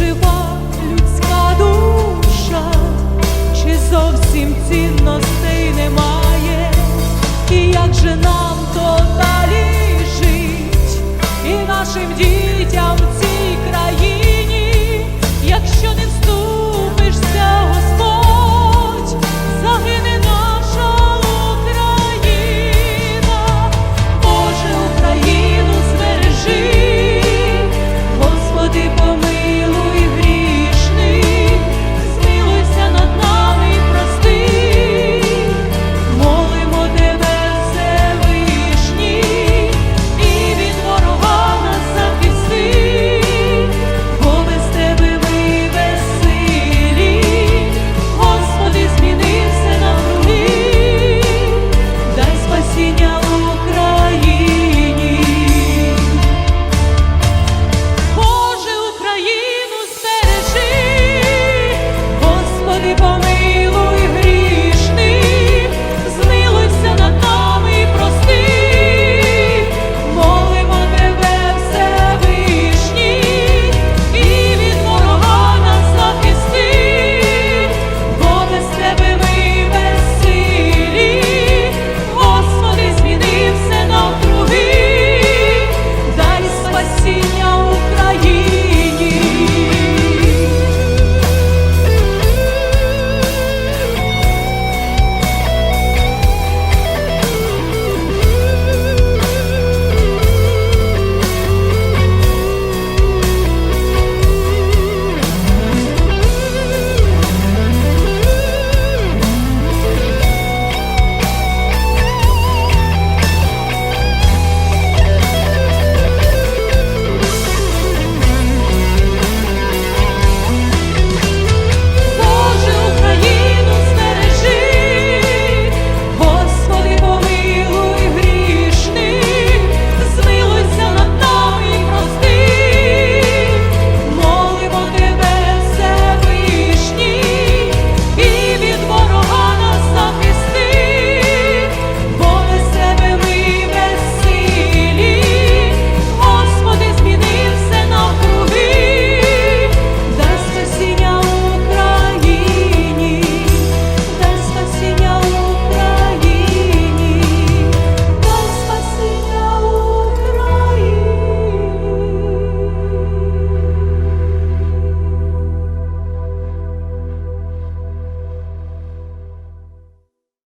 жива людська душа, чи зовсім цінностей немає, і як же нам то далі жить, і нашим дітям. keep on